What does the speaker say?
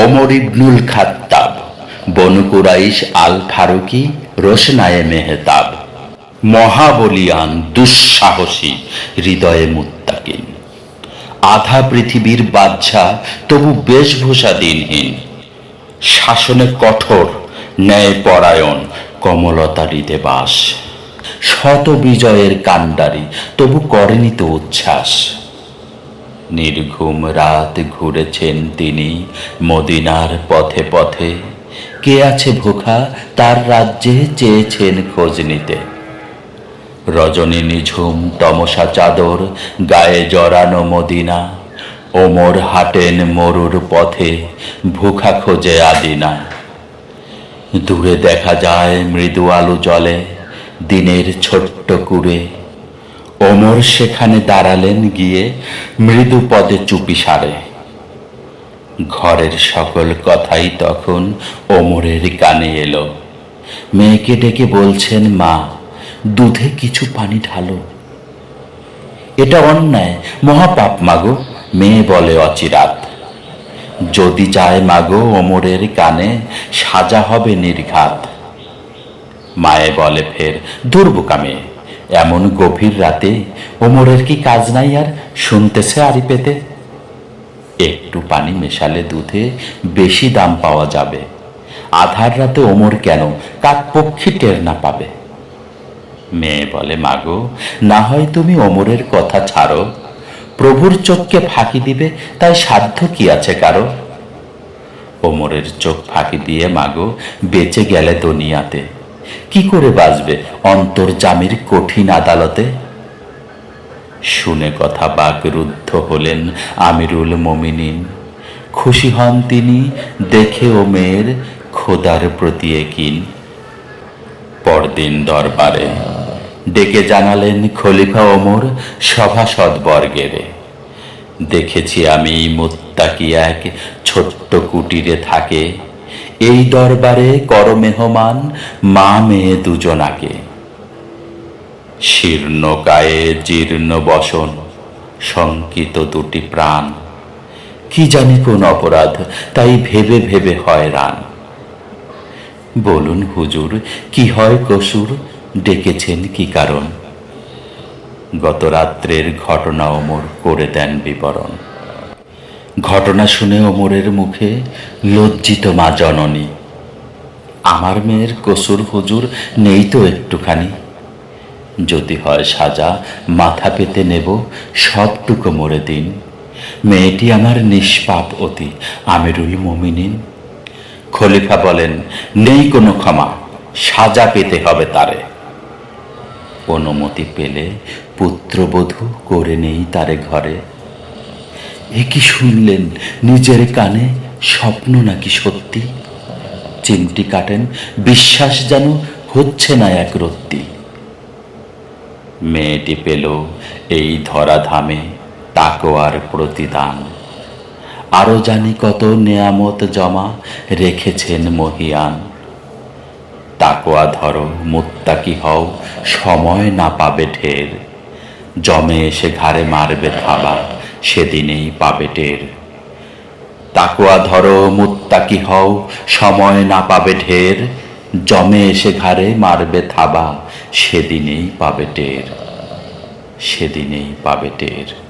ওমর ইবনুল খাত্তাব, বনু কুরাইশ আল ফারুকি রোশনায়ে মেহতাব, মহাবলিয়ান, দুঃসাহসী, হৃদয়ে মুত্তাকিন। আধা পৃথিবীর বাদশা তবু বেশভূষা দিনহীন শাসনে কঠোর ন্যায় পরায়ণ কমলতা হৃদে বাস শত বিজয়ের কাণ্ডারি, তবু করেনি তো উচ্ছ্বাস। নির্ঘুম রাত ঘুরেছেন তিনি মদিনার পথে পথে। কে আছে ভোখা? তার রাজ্যে চেয়েছেন খোঁজ নিতে। রজনী নিঝুম, তমসা চাদর, গায়ে জড়ানো মদিনা। ওমর হাটেন মরুর পথে, ভুখা খোঁজে আদিনা। দূরে দেখা যায় মৃদু আলো জলে দিনের ছোট্ট কুড়ে। ওমর সেখানে দাঁড়ালেন গিয়ে মৃদু পদে চুপি সারে। ঘরের সকল কথাই তখন ওমরের কানে এলো। মেয়েকে ডেকে বলছেন, মা, দুধে কিছু পানি ঢালো। এটা অন্যায়, মহাপাপ মাগো, মেয়ে বলে অচিরাত যদি যায় মাগো ওমরের কানে, সাজা হবে নির্ঘাত। মায়ে বলে ফের দুর্বোকা মেয়ে এমন গভীর রাতে ওমরের কি কাজ নাই আর শুনতেছে আড়ি পেতে? একটু পানি মেশালে দুধে বেশি দাম পাওয়া যাবে। আধার রাতে ওমর কেন কাক পক্ষী টের না পাবে? মেয়ে বলে, মাগো, না হয় তুমি ওমরের কথা ছাড়ো। প্রভুর চোখকে ফাঁকি দিবে, তাই সাধ্য কি আছে কারও? ওমরের চোখ ফাঁকি দিয়ে, মাগো, বেঁচে গেলে দুনিয়াতে কি করে বাঁচবে অন্তর্জামির কঠিন আদালতে? শুনে কথা বাকরুদ্ধ হলেন আমিরুল মমিনিন। খুশি হন তিনি, দেখে ও মেয়ের খোদার প্রতি একিন। পরদিন দরবারে ডেকে জানালেন খলিফা ওমর সভাসদ বর্গেরে। দেখেছি আমি মুত্তাকি এক ছোট্ট কুটিরে থাকে। এই দরবারে কর মেহমান মা মেয়ে দুজনাকে। শীর্ণ গায়ে জীর্ণ বসন, শঙ্কিত দুটি প্রাণ। কি জানি কোন অপরাধ, তাই ভেবে ভেবে হয় রান। বলুন হুজুর, কি হয় কসুর, ডেকেছেন কি কারণ? গত রাত্রের ঘটনা ওমর করে দেন বিবরণ। ঘটনা শুনে ওমরের মুখে লজ্জিত মা জননী। আমার মেয়ের কসুর হুজুর নেই তো একটুখানি। যদি হয় সাজা, মাথা পেতে নেব সবটুকু মরে দিন। মেয়েটি আমার নিষ্পাপ অতি, আমিরুল মমিনিন। খলিফা বলেন, নেই কোনো ক্ষমা, সাজা পেতে হবে তারে। অনুমতি পেলে পুত্রবধূ করে নেই তারে ঘরে। এ কি শুনলেন? নিজের কানে স্বপ্ন নাকি সত্যি? চিমটি কাটেন, বিশ্বাস যেন হচ্ছে না এক রত্তি। মেয়েটি পেল এই ধরাধামে তাকোয়ার প্রতিদান। আরও জানি কত নেয়ামত জমা রেখেছেন মহিয়ান। তাকোয়া ধরো মুত্তাকি হও, সময় না পাবে ঢের। জমে এসে ঘাড়ে মারবে থাবা। সেদিনেই পাবে টের তাকুয়া ধরো মুত্তাকি হও, সময় না পাবে ঢের। জমে এসে ঘাড়ে মারবে থাবা, সেদিনেই পাবে টের সেদিনেই পাবে টের